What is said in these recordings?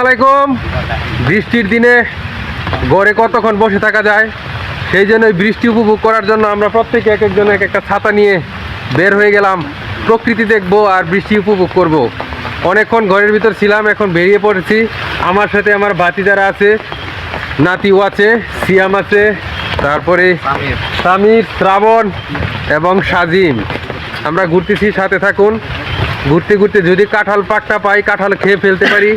আলাইকুম। বৃষ্টির দিনে ঘরে কতক্ষণ বসে থাকা যায়, সেই জন্য বৃষ্টি উপভোগ করার জন্য আমরা প্রত্যেকে এক একজন এক একটা ছাতা নিয়ে বের হয়ে গেলাম। প্রকৃতি দেখব আর বৃষ্টি উপভোগ করব। অনেকক্ষণ ঘরের ভিতর ছিলাম, এখন বেরিয়ে পড়েছি। আমার সাথে আমার বাতি যারা আছে, নাতিও আছে, সিয়াম আছে, তারপরে সামির শ্রাবণ এবং সাজিম। আমরা ঘুরতেছি, সাথে থাকুন। ঘুরতে ঘুরতে যদি কাঁঠাল পাকটা পাই, কাঁঠাল খেয়ে ফেলতে পারি।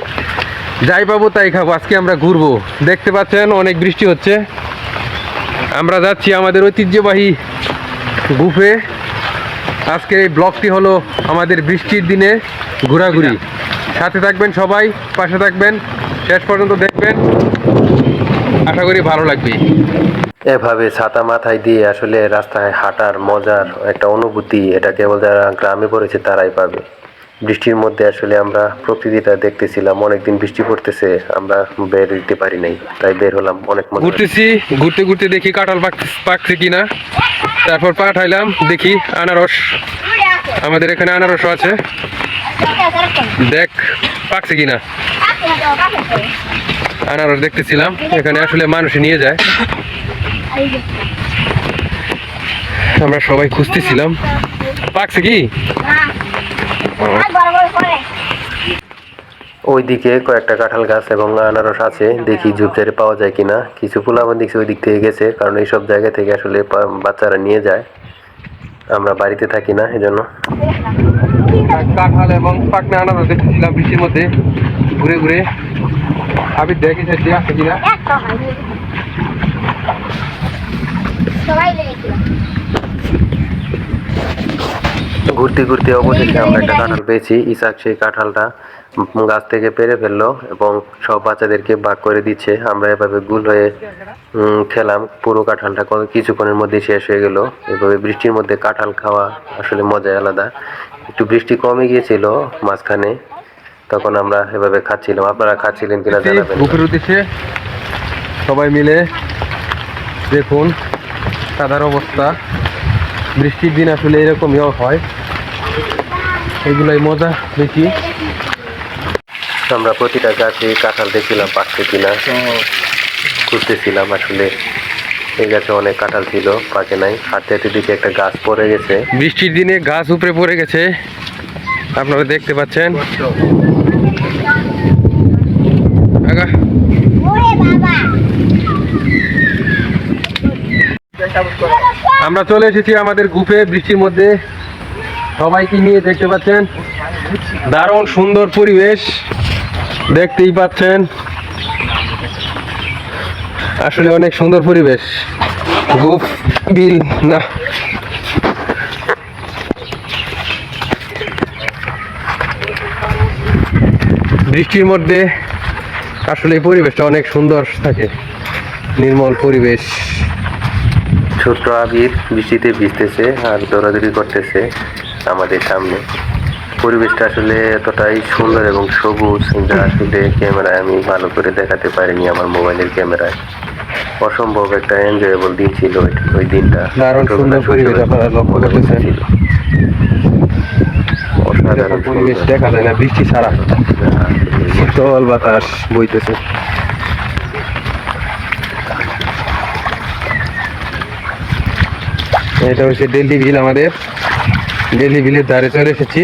যাই পাবো তাই খাব। আজকে আমরা ঘুরবো। দেখতে পাচ্ছেন, অনেক বৃষ্টি হচ্ছে। আমরা যাচ্ছি আমাদের ঐতিহ্যবাহী গুফে। আজকের এই ব্লগটি হলো আমাদের বৃষ্টির দিনে ঘোরাঘুরি। সাথে থাকবেন সবাই, পাশে থাকবেন। শেষ পর্যন্ত দেখবেন। আশা করি ভালো লাগবে। এভাবে ছাতা মাথায় দিয়ে আসলে রাস্তায় হাঁটার মজার একটা অনুভূতি, এটা কেবল যারা গ্রামে পড়েছে তারাই পাবে। বৃষ্টির মধ্যে আসলে আমরা প্রকৃতিটা দেখতেছিলাম, অনেকদিন বৃষ্টি পড়তেছে, আমরা বের দিতে পারি নাই, তাই বের হলাম, অনেক ঘুরতেছি, ঘুরতে ঘুরতে দেখি কাঁঠাল পাক- পাকছে কিনা। তারপর পাঠাইলাম, দেখি আনারস। আমাদের এখানে আনারসও আছে। দেখ, পাকছে কিনা। আনারস দেখতেছিলাম, এখানে আসলে মানুষ নিয়ে যায়। আমরা সবাই খুঁজতেছিলাম। পাকছে কি? ওইদিকে কয়েকটা কাঁঠাল গাছ এবং আনারস আছে। দেখি ঝুপঝাড়ে পাওয়া যায় কিনা। কিছু পোলাপান দেখছি ওই দিক থেকে গেছে কারণ এইসব জায়গা থেকে আসলে বাচ্চারা নিয়ে যায়। আমরা বাড়িতে থাকি না এজন্য। কাঁঠাল এবং পাকনা আনারস দেখতেছিলাম বৃষ্টির মধ্যে ঘুরে ঘুরে। আমি দেখি দিয়ে আছে কিনা। সবাই ঘুরতে ঘুরতে অবশেষে আমরা একটা কাঁঠাল পেয়েছি। ইসাক সেই কাঁঠালটা গাছ থেকে পেরে ফেলল এবং সব বাচ্চাদেরকে ভাগ করে দিচ্ছে। আমরা এভাবে গুল হয়ে খেলাম। পুরো কাঁঠালটা কিছুক্ষণের মধ্যে শেষ হয়ে গেল। এভাবে বৃষ্টির মধ্যে কাঁঠাল খাওয়া আসলে মজাই আলাদা। একটু বৃষ্টি কমে গিয়েছিল মাঝখানে। তখন আমরা এভাবে খাচ্ছিলাম। আপনারা খাচ্ছিলেন কিনা জানাবেন। বুকের উদ্দেশ্যে সবাই মিলে দেখুন সাদার অবস্থা। বৃষ্টির দিন আসলে এরকমই হয়। এগুলোই মজা বেশি আমরা প্রতিটা গাছে কাঁঠাল দেখছিলাম পাকছে কিনা। খুঁজতেছিলাম আসলে। এই গাছে অনেক কাঁঠাল ছিল পাকে নাই। হাঁটতে হাঁটতে দিকে একটা গাছ পড়ে গেছে। বৃষ্টির দিনে গাছ উপরে পড়ে গেছে। আপনারা দেখতে পাচ্ছেন। আমরা চলে এসেছি আমাদের গুপে বৃষ্টির মধ্যে। সবাইকে নিয়ে দেখতে পাচ্ছেন, দারুণ সুন্দর পরিবেশ দেখতেই পাচ্ছেন। আসলে অনেক সুন্দর পরিবেশ। গুপ বিল, না। বৃষ্টির মধ্যে আসলে এই পরিবেশটা অনেক সুন্দর থাকে। নির্মল পরিবেশ। ছোট্ট আবির বৃষ্টিতে ভিজতেছে আর দৌড়াদৌড়ি করতেছে। আমাদের সামনে। পরিবেশটা আসলে এতটাই সুন্দর এবং সবুজ যা আসলে ক্যামেরায় আমি ভালো করে দেখাতে পারিনি আমার মোবাইলের ক্যামেরায়। অসম্ভব একটা এনজয়েবল দিন ছিল ওই- দিনটা। পরিবেশ অসাধারণ দেখা যায় না বৃষ্টি ছাড়া। শীতল বাতাস বইতেছে। এটা হচ্ছে দিল্লি বিল আমাদের। দিল্লি বিলের ধারে চলে এসেছি।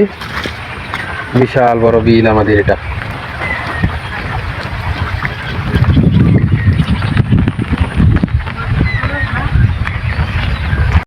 বিশাল বড় বিল আমাদের এটা।